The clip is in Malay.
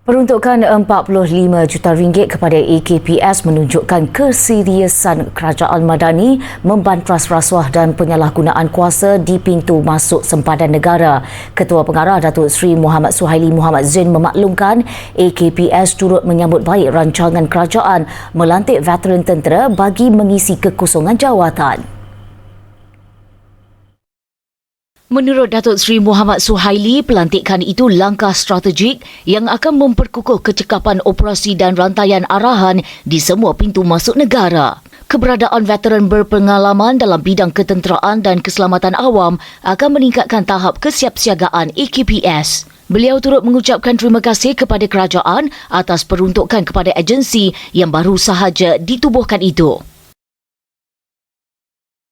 Peruntukan 45 juta ringgit kepada AKPS menunjukkan keseriusan kerajaan Madani membantras rasuah dan penyalahgunaan kuasa di pintu masuk sempadan negara. Ketua Pengarah Datuk Seri Muhammad Suhaili Muhammad Zain memaklumkan AKPS turut menyambut baik rancangan kerajaan melantik veteran tentera bagi mengisi kekosongan jawatan. Menurut Datuk Seri Muhammad Suhaili, pelantikan itu langkah strategik yang akan memperkukuh kecekapan operasi dan rantaian arahan di semua pintu masuk negara. Keberadaan veteran berpengalaman dalam bidang ketenteraan dan keselamatan awam akan meningkatkan tahap kesiapsiagaan AKPS. Beliau turut mengucapkan terima kasih kepada kerajaan atas peruntukan kepada agensi yang baru sahaja ditubuhkan itu.